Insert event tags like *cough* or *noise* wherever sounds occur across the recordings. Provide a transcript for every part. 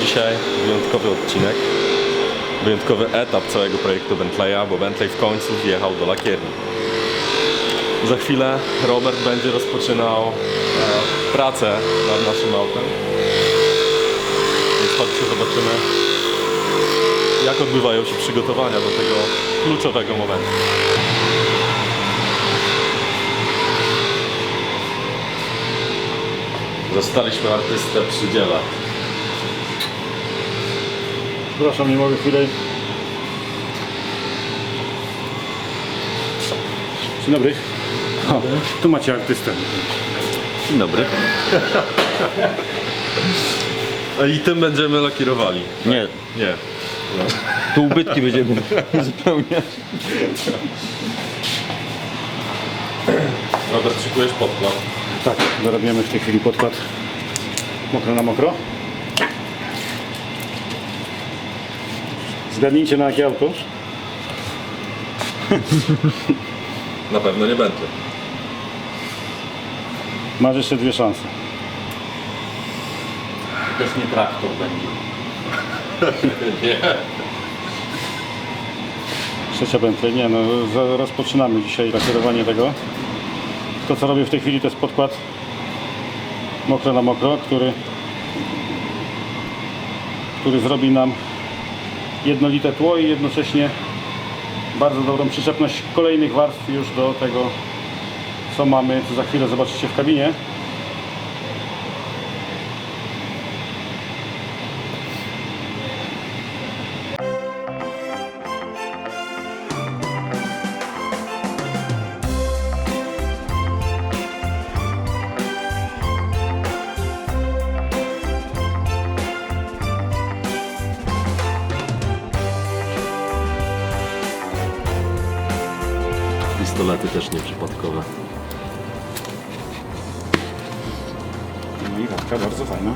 dzisiaj wyjątkowy odcinek, wyjątkowy etap całego projektu Bentleya, bo Bentley w końcu wjechał do lakierni. Za chwilę Robert będzie rozpoczynał e, pracę nad naszym autem. Więc chodźcie, zobaczymy jak odbywają się przygotowania do tego kluczowego momentu. Zostaliśmy artystę przy dziele. Przepraszam, nie mogę chwilę. Dzień dobry. O, tu macie artystę. Dzień dobry. A i tym będziemy lakierowali. Nie, Nie. tu ubytki będziemy zupełnie. Robert, szykujesz podkład. Tak, dorabiamy w tej chwili podkład mokro na mokro. Zgadnijcie na jakie auto? Na pewno nie będzie. Masz jeszcze dwie szanse. Też nie traktor będzie. *laughs* Nie. Trzecia Bentley. Nie no, za- rozpoczynamy dzisiaj lakierowanie tego. To co robię w tej chwili to jest podkład mokro na mokro, który który zrobi nam jednolite tło i jednocześnie bardzo dobrą przyczepność kolejnych warstw już do tego co mamy, co za chwilę zobaczycie w kabinie. Też nieprzypadkowe. No i randka bardzo fajna.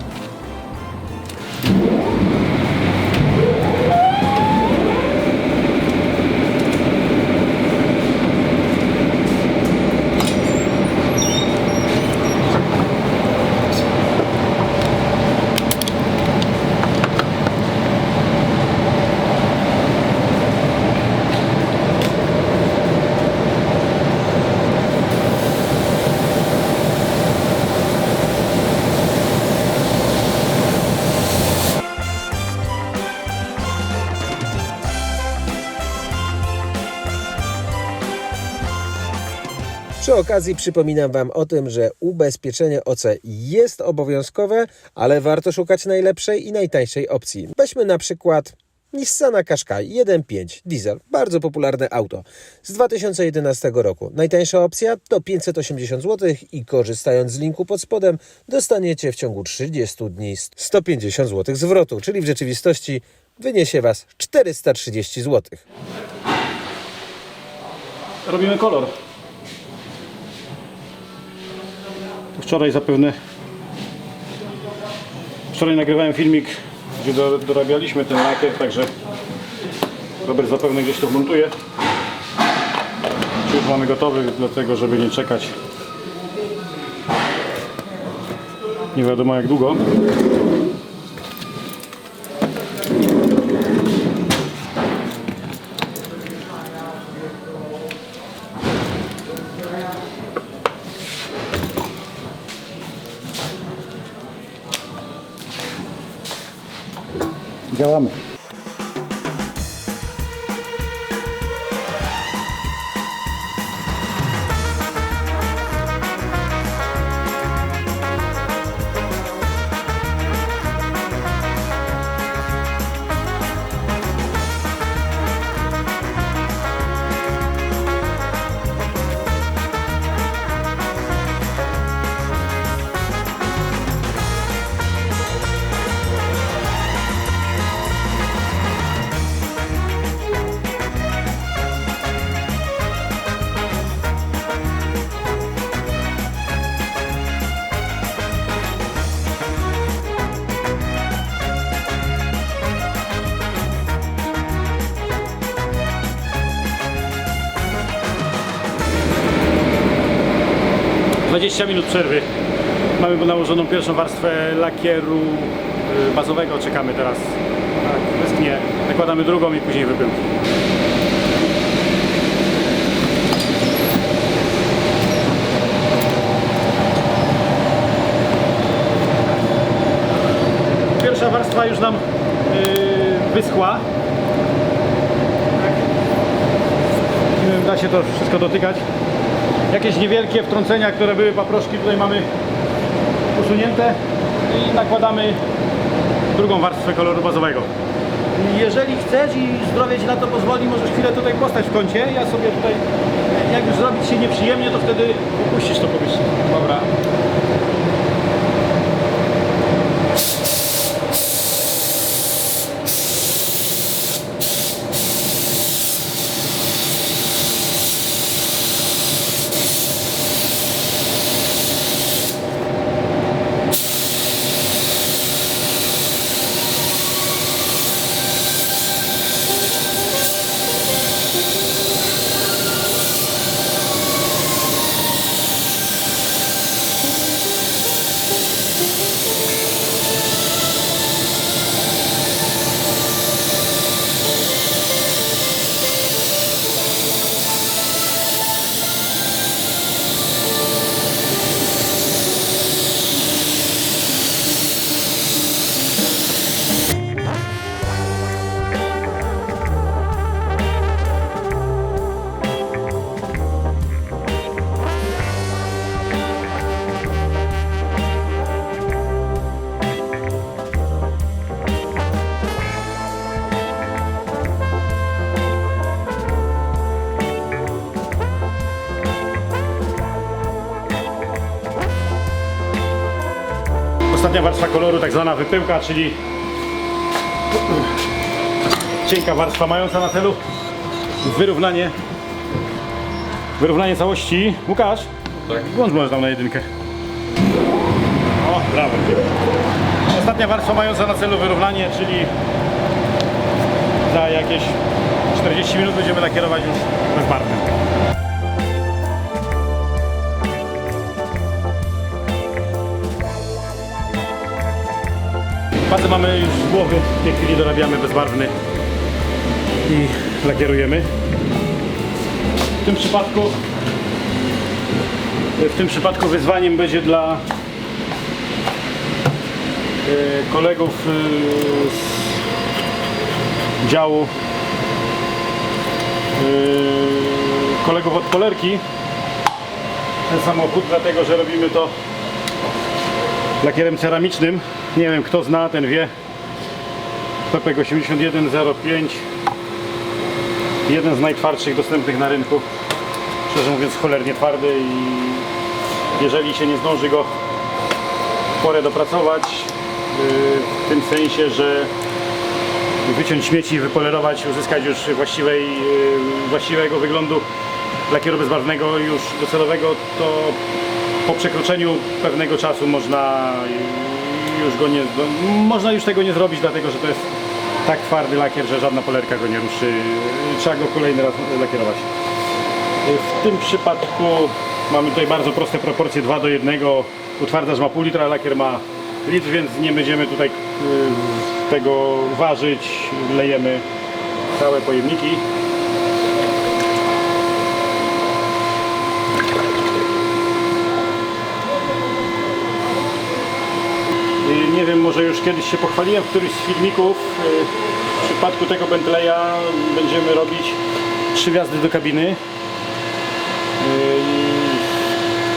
Przy okazji przypominam Wam o tym, że ubezpieczenie OC jest obowiązkowe, ale warto szukać najlepszej i najtańszej opcji. Weźmy na przykład Nissana Qashqai 1.5 diesel, bardzo popularne auto z 2011 roku. Najtańsza opcja to 580 zł i korzystając z linku pod spodem dostaniecie w ciągu 30 dni 150 zł zwrotu, czyli w rzeczywistości wyniesie Was 430 zł. Robimy kolor. Wczoraj zapewne wczoraj nagrywałem filmik, gdzie do, dorabialiśmy ten lakier, także Robert zapewne gdzieś to wmontuje. Już mamy gotowy do tego, żeby nie czekać nie wiadomo jak długo. Devam et. 20 minut przerwy. Mamy nałożoną pierwszą warstwę lakieru y, bazowego, czekamy teraz. Tak, nie. Nakładamy drugą i później wypyłki. Pierwsza warstwa już nam yy, wyschła. Tak. Da się to wszystko dotykać. Jakieś niewielkie wtrącenia, które były paproszki, tutaj mamy usunięte i nakładamy drugą warstwę koloru bazowego. Jeżeli chcesz i zdrowie Ci na to pozwoli, możesz chwilę tutaj postać w kącie. Ja sobie tutaj, jak już zrobić się nieprzyjemnie, to wtedy opuścisz to pomieszczenie. Dobra. Warstwa koloru, tak zwana wypyłka, czyli cienka warstwa mająca na celu wyrównanie wyrównanie całości. Łukasz, Tak. włącz może tam na jedynkę. O, brawo. Ostatnia warstwa mająca na celu wyrównanie, czyli za jakieś 40 minut będziemy lakierować już bezbarwnym. Bazę mamy już głowy, w tej chwili dorabiamy bezbarwny i lakierujemy. W tym przypadku w tym przypadku wyzwaniem będzie dla e, kolegów e, z działu e, kolegów od Polerki ten samochód, dlatego że robimy to lakierem ceramicznym. Nie wiem kto zna, ten wie. Pepek 8105 jeden z najtwardszych dostępnych na rynku. Szczerze mówiąc cholernie twardy i jeżeli się nie zdąży go w porę dopracować, yy, w tym sensie, że wyciąć śmieci, wypolerować, uzyskać już właściwej, yy, właściwego wyglądu lakieru bezbarwnego już docelowego, to po przekroczeniu pewnego czasu można już go nie, można już tego nie zrobić, dlatego że to jest tak twardy lakier, że żadna polerka go nie ruszy. Trzeba go kolejny raz lakierować. W tym przypadku mamy tutaj bardzo proste proporcje 2 do 1. Utwardzacz ma pół litra, lakier ma litr, więc nie będziemy tutaj y, tego ważyć. Lejemy całe pojemniki. Nie wiem, może już kiedyś się pochwaliłem w którymś z filmików. y, W przypadku tego Bentleya będziemy robić trzy wjazdy do kabiny. Y,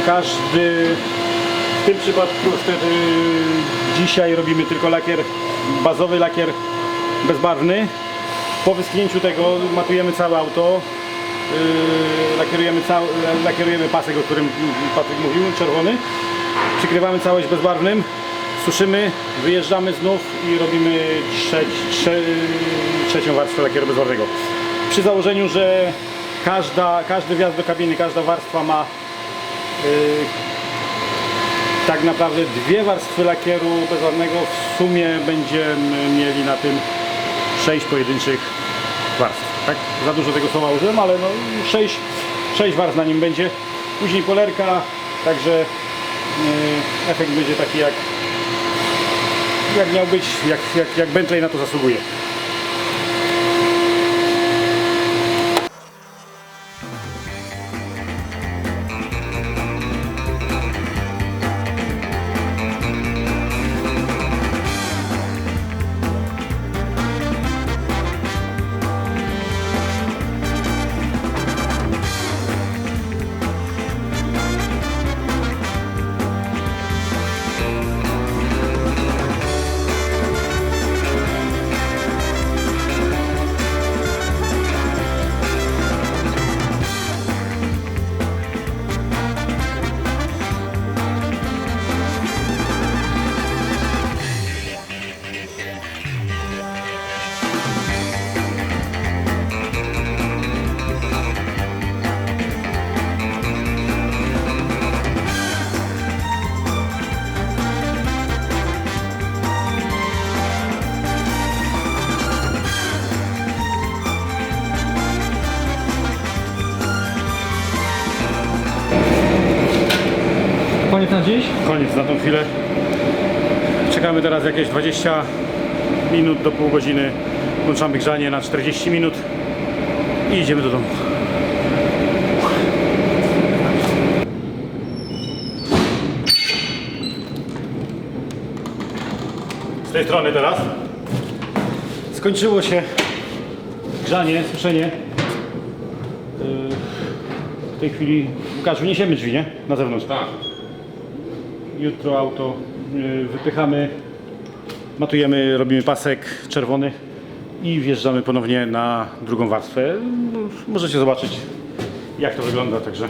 Każdy w tym przypadku wtedy dzisiaj robimy tylko lakier bazowy, lakier bezbarwny. Po wyschnięciu tego matujemy całe auto. Yy, lakierujemy, cały, lakierujemy pasek, o którym Patryk mówił, czerwony. Przykrywamy całość bezbarwnym, suszymy, wyjeżdżamy znów i robimy trzeć, trze, trzecią warstwę lakieru bezbarwnego. Przy założeniu, że każda, każdy wjazd do kabiny, każda warstwa ma yy, tak naprawdę dwie warstwy lakieru bezbarwnego. W sumie będziemy mieli na tym sześć pojedynczych warstw. Tak? Za dużo tego słowa użyłem, ale no sześć, sześć warstw na nim będzie. Później polerka, także yy, efekt będzie taki jak jak miał być, jak, jak, jak Bentley na to zasługuje. Koniec na dziś? Koniec na tą chwilę. Czekamy teraz jakieś 20 minut do pół godziny. Włączamy grzanie na 40 minut i idziemy do domu. Z tej strony teraz. Skończyło się grzanie, suszenie. Yy, W tej chwili, Łukasz, wyniesiemy drzwi, nie? Na zewnątrz. Tak. Jutro auto y, wypychamy, matujemy, robimy pasek czerwony i wjeżdżamy ponownie na drugą warstwę. Możecie zobaczyć jak to wygląda, także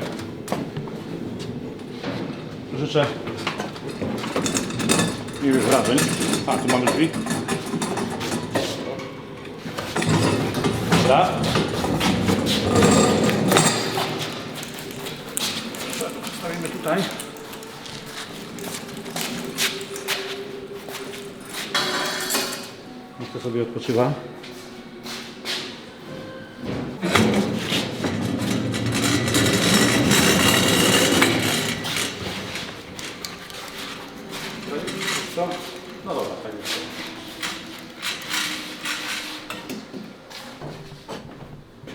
życzę miłych wrażeń. A, tu mamy drzwi. Dobra. Stawimy tutaj. Niech to sobie odpoczywa. Co? No dobra, tak jest.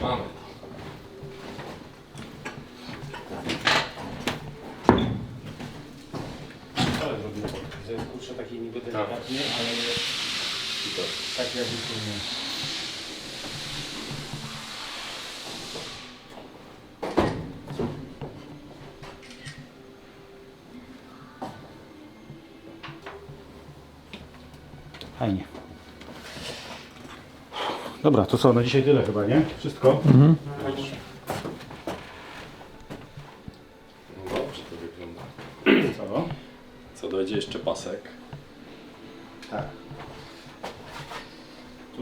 Mamy. Ale zrobimy. Że kurczę taki niby delikatnie, ale tak jakby to nie. Fajnie. Dobra, to co, na dzisiaj tyle chyba, nie? Wszystko? No dobrze to wygląda. Co? Co dojdzie jeszcze pasek? Tak.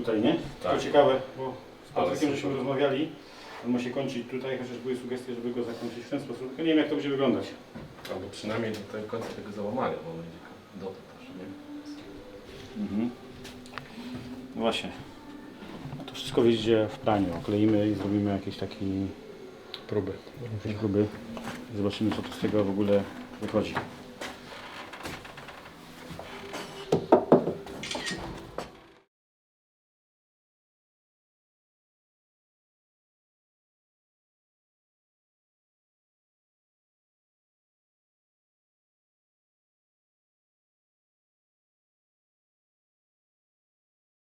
Tutaj, nie? Tak. To ciekawe, bo z Patrykiem żeśmy rozmawiali. On ma się kończyć tutaj, chociaż były sugestie, żeby go zakończyć w ten sposób. Tylko nie wiem, jak to będzie wyglądać. Albo przynajmniej do tego końca tego załamania, bo będzie dotąd aż, nie? No właśnie. To wszystko wyjdzie w praniu. Okleimy i zrobimy jakieś takie Próby. jakieś próby. Zobaczymy, co tu z tego w ogóle wychodzi.